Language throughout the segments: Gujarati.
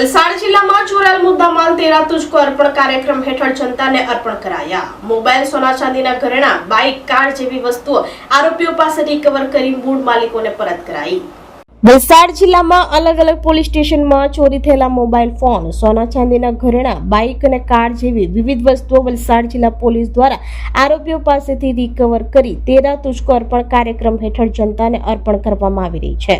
વલસાડ જિલ્લામાં ચોરાયેલ મુદ્દામાલ તેરા તુજકો અર્પણ કાર્યક્રમ હેઠળ જનતાને અર્પણ કરાયા. મોબાઈલ, સોના ચાંદીના ઘરેણા, બાઇક, કાર જેવી વસ્તુઓ આરોપીઓ પાસે રિકવર કરી મૂળ માલિકોને પરત કરાઈ. વલસાડ જિલ્લામાં અલગ અલગ પોલીસ સ્ટેશનમાં ચોરી થયેલા મોબાઈલ ફોન, સોના ચાંદીના ઘરેણા, બાઇક અને કાર જેવી વિવિધ વસ્તુઓ વલસાડ જિલ્લા પોલીસ દ્વારા આરોપીઓ પાસેથી રિકવર કરી તેરા તુષ્કો અર્પણ કાર્યક્રમ હેઠળ જનતાને અર્પણ કરવામાં આવી રહી છે.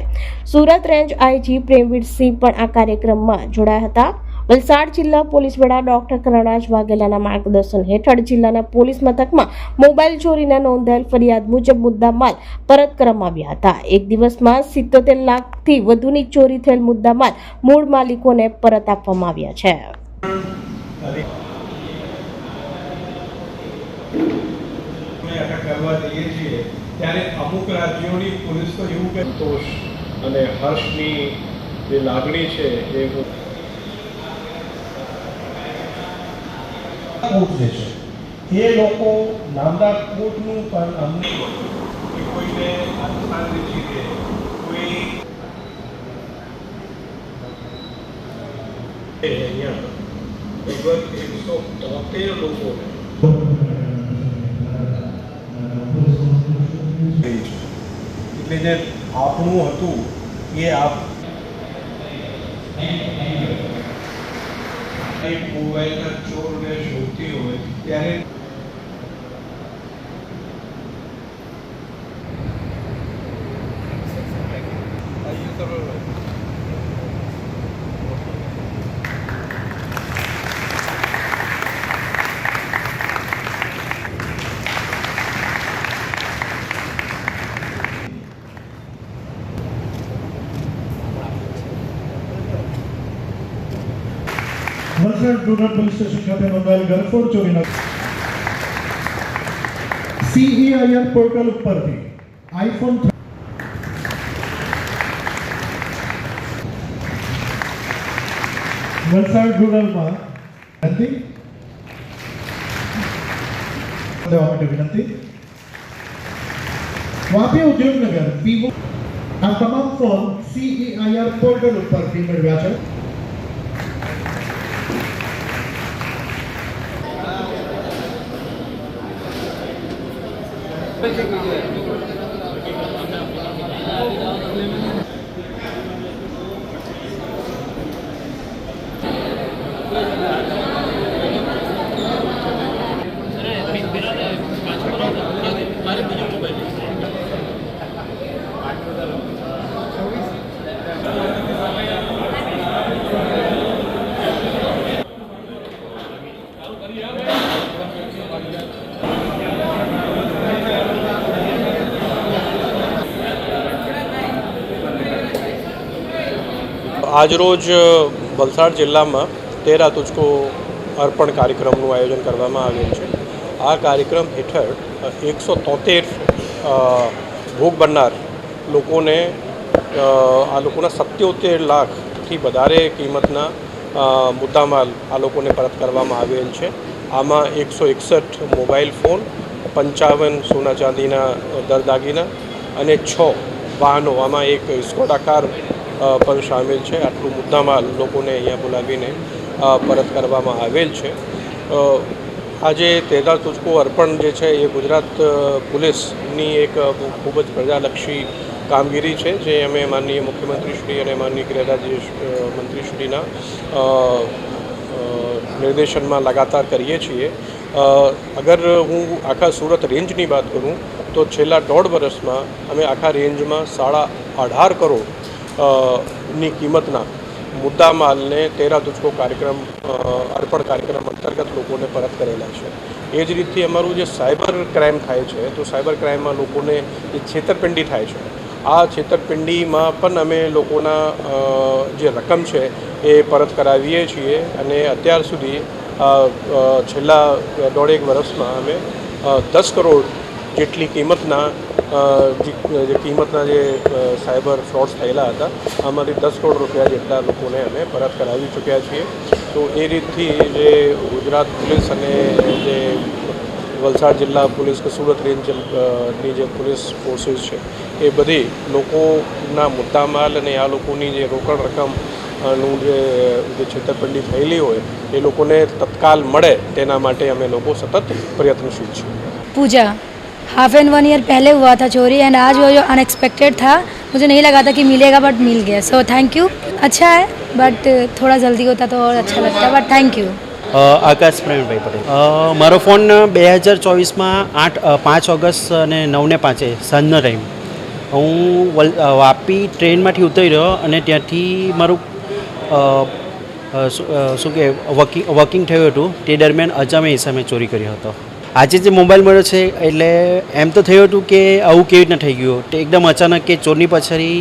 સુરત રેન્જ આઈજી પ્રેમવીરસિંહ પણ આ કાર્યક્રમમાં જોડાયા હતા. વલસાડ જિલ્લા પોલીસ વડા ડોક્ટર કરણરાજ વાઘેલાના માર્ગદર્શન હેઠળ જિલ્લાના પોલીસ મથકમાં મોબાઈલ ચોરીના નોંધાયેલ ફરિયાદ મુજબ મુદ્દામાલ પરત કરવામાં આવ્યા હતા. એક દિવસમાં સિત્તોતેર લાખથી વધુની ચોરી થયેલ મુદ્દામાલ મૂળ માલિકોને પરત આપવામાં આવ્યા છે. કરવા જઈએ છીએ ત્યારે અમુક રાજ્યોની પોલીસ તો એવું કે અને હર્ષની જે લાગણી છે એ જે છે. એ લોકો નામદાર કોર્ટનું પણ અમને કોઈને આત્માની રીતે કોઈ અહીંયા લગભગ એકસો તોતેર લોકોને એટલે જે આપણું હતું એ આપ એક મોબાઈલના ચોરને શોધતી હોય ત્યારે વલસાડ રૂરલ પોલીસ સ્ટેશન ખાતે નોંધાયેલ ગરફોડ ચોરીના સીઈઆઈઆર પોર્ટલ ઉપરથી આઈફોન વલસાડ રૂરલમાં વિનંતી. લેવા માટે વિનંતી. વાપી ઉદ્યોગનગર વિવો આ તમામ ફોન સીઈઆઈઆર પોર્ટલ ઉપરથી મેળવ્યા છે. Gracias. આજરોજ વલસાડ જિલ્લામાં તેરા તુચકો અર્પણ કાર્યક્રમનું આયોજન કરવામાં આવ્યું છે. આ કાર્યક્રમ હેઠળ એકસો તોતેર ભોગ બનનાર લોકોને આ લોકોના સત્યોતેર લાખથી વધારે કિંમતના મુદ્દામાલ આ લોકોને પરત કરવામાં આવેલ છે. આમાં એકસો એકસઠ મોબાઈલ ફોન, પંચાવન સોના ચાંદીના દરદાગીના અને છ વાહનો. આમાં એક સ્કોડા કાર પણ સામેલ છે. આટલું મુદ્દામાં લોકોને અહીંયા બોલાવીને પરત કરવામાં આવેલ છે. આજે તેદાર તુચકો અર્પણ જે છે એ ગુજરાત પોલીસની એક ખૂબ જ પ્રજાલક્ષી કામગીરી છે, જે અમે માનનીય મુખ્યમંત્રીશ્રી અને માનનીય ગૃહરાજ્ય મંત્રીશ્રીના નિર્દેશનમાં લગાતાર કરીએ છીએ. અગર હું આખા સુરત રેન્જની વાત કરું, તો છેલ્લા દોઢ વર્ષમાં અમે આખા રેન્જમાં સાડા અઢાર કરોડ ની કિંમતના મુદ્દા માલને તેરા તુચકો કાર્યક્રમ અર્પણ કાર્યક્રમ અંતર્ગત લોકોને પરત કરેલા છે. એ જ રીતથી અમારું જે સાયબર ક્રાઇમ થાય છે, તો સાયબર ક્રાઇમમાં લોકોને જે છેતરપિંડી થાય છે, આ છેતરપિંડીમાં પણ અમે લોકોના જે રકમ છે એ પરત કરાવીએ છીએ અને અત્યાર સુધી છેલ્લા દોઢેક વર્ષમાં અમે દસ કરોડ જેટલી કિંમતના જે કિંમતના જે સાયબર ફ્રોડ્સ થયેલા હતા, આમાંથી દસ કરોડ રૂપિયા જેટલા લોકોને અમે પરત કરાવી ચૂક્યા છીએ. તો એ રીતથી જે ગુજરાત પોલીસ અને જે વલસાડ જિલ્લા પોલીસ કે સુરત રેન્જની જે પોલીસ ફોર્સીસ છે, એ બધી લોકોના મુદ્દામાલ અને આ લોકોની જે રોકડ રકમનું જે છેતરપિંડી થયેલી હોય, એ લોકોને તત્કાલ મળે તેના માટે અમે લોકો સતત પ્રયત્નશીલ છીએ. Puja half and one year पहले हुआ था चोरी एंड आज वो जो अनएक्सपेक्टेड था मुझे नहीं लगा था कि मिलेगा बट मिल गया सो थैंक यू अच्छा है बट थोड़ा जल्दी होता तो और अच्छा लगता बट थैंक यू અ, આકાશ પ્રવીણભાઈ પટેલ અ, મારો ફોન બે હજાર ચોવીસમાં આઠ અ, પાંચ ઓગસ્ટ અને નવને પાંચે સાંજનો ટાઈમ હું વલ અ, વાપી ટ્રેનમાંથી ઉતરી રહ્યો અને ત્યાંથી મારું અ, અ, શું અ, શું કે વર્કિંગ વર્કિંગ થયું હતું તે દરમિયાન અજામે હિસામે ચોરી કર્યો હતો આજે જે મોબાઈલ મળ્યો છે, એટલે એમ તો થયું હતું કે આવું કેવી રીતના થઈ ગયું? એકદમ અચાનક કે ચોરની પછાડી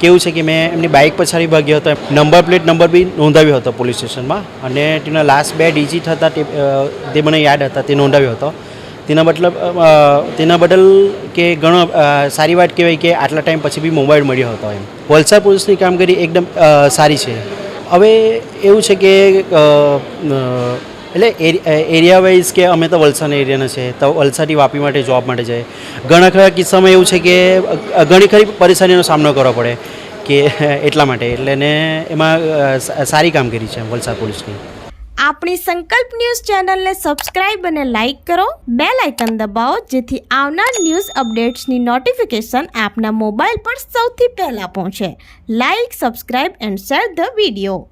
કેવું છે કે મેં એમની બાઇક પછાડી ભાગ્યો હતો નંબર પ્લેટ નંબર બી નોંધાવ્યો હતો પોલીસ સ્ટેશનમાં અને તેના લાસ્ટ બે ડિજિટ હતા તે મને યાદ હતા તે નોંધાવ્યો હતો. તેના મતલબ તેના બદલ કે ઘણો સારી વાત કહેવાય કે આટલા ટાઈમ પછી બી મોબાઈલ મળ્યો હતો એમ. વલસાડ પોલીસની કામગીરી એકદમ સારી છે. હવે એવું છે કે એટલે એરિયા વાઇઝ કે અમે તો વલસાડ એરિયાના છે, તો વલસાડથી વાપી માટે જોબ માટે જાય. ઘણા ખરા કિસ્સામાં એવું છે કે ઘણી ખરી પરેશાનીનો સામનો કરવો પડે કે, એટલા માટે. એટલે ને એમાં સારી કામગીરી છે વલસાડ પોલીસની. આપણી સંકલ્પ ન્યૂઝ ચેનલને સબસ્ક્રાઇબ અને લાઇક કરો. બે લાઇકન દબાવો, જેથી આવનાર ન્યૂઝ અપડેટ્સની નોટિફિકેશન આપના મોબાઈલ પર સૌથી પહેલાં પહોંચે. Like, subscribe and share the video.